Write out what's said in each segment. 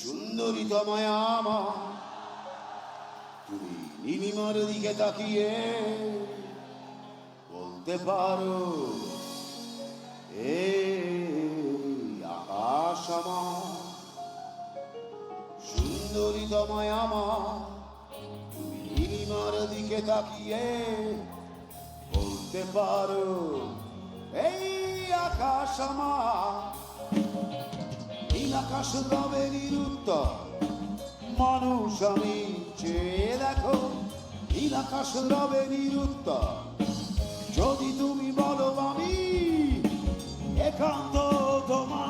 সুন্দরী তোমায় তুমি নীলিমার দিকে তাকিয়ে বলতে পারো, এ আকাশ আমার। সুন্দরী তোমায় আমার তুমি নীলিমার দিকে তাকিয়ে বলতে পারো, এই আকাশ আমার। নীল আকাশ রবে নিরুত্তর। মানুষ আমি চেয়ে দেখো, নীল আকাশ রবে নিরুত্তর। যদি তুমি বলো আমি একান্ত তোমার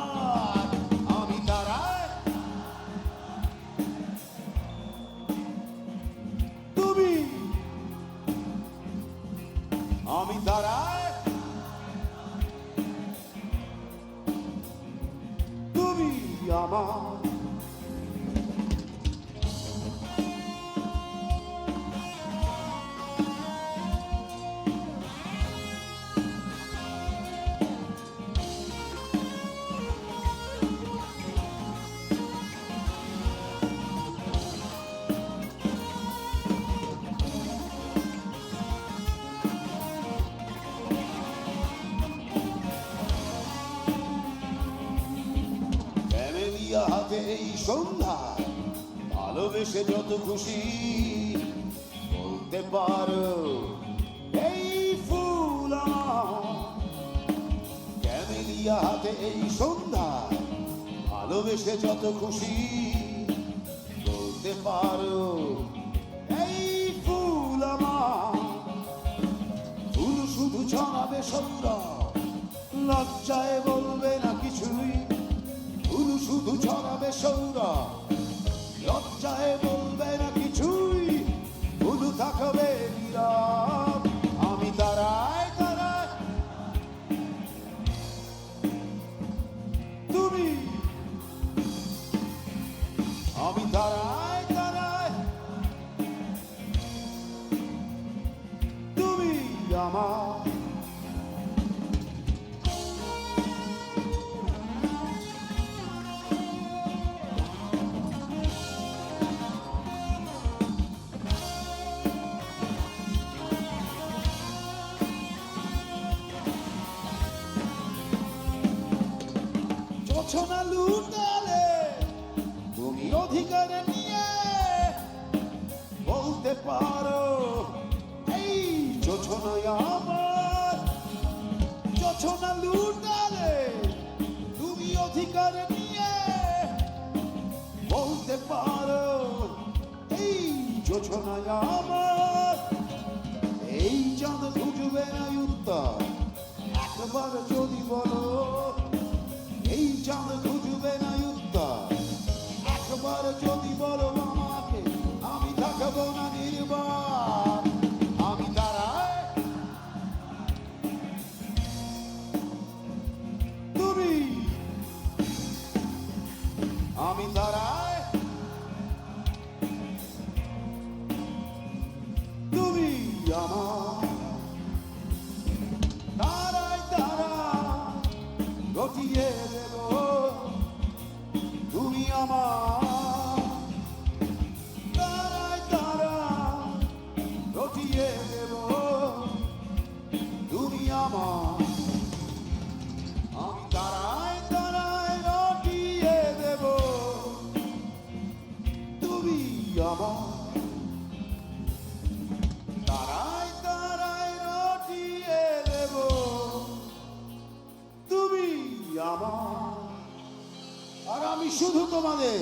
আমার ক্যামেলিয়া হাতে এই সন্ধ্যা ভালোবেসে যত খুশি বলতে পারো, এই ফুল। ক্যামেলিয়া হাতে এই সন্ধ্যায় ভালোবেসে যত খুশি বলতে পারো, এই ফুল আমার ফুল শুধু ছড়াবে সৌরভ, লজ্জায় বলবে না কিছুই ফুল শুধু ছড়াবে সৌরভ লজ্জায় বলবে না কিছুই শুধু থাকবে নীরব যোছনা লুটালে, তুমি অধিকারে নিয়ে বলতে পারো, এই যোছনায় আমার যোছনা লুটালে, তুমি অধিকারে নিয়ে বলতে পারো, এই যোছনায় আমার এই চাঁদ খুঁজবে না উত্তর। একবার যদি চাঁদ খুঁজবে না উত্তর। একবার যদি বলো আমাকে, আমি থাকব না নির্বাক আমি তারায়। তুমি। আমি তারায়। তুমি আমার আমার তারায় তারা রটিয়ে দেব তুমি আমার। আমি তারায় তারায় রটিয়ে দেব তুমি আমার। তারায় তারায় রটিয়ে দেব তুমি আমার। আমি শুধু তোমাদের।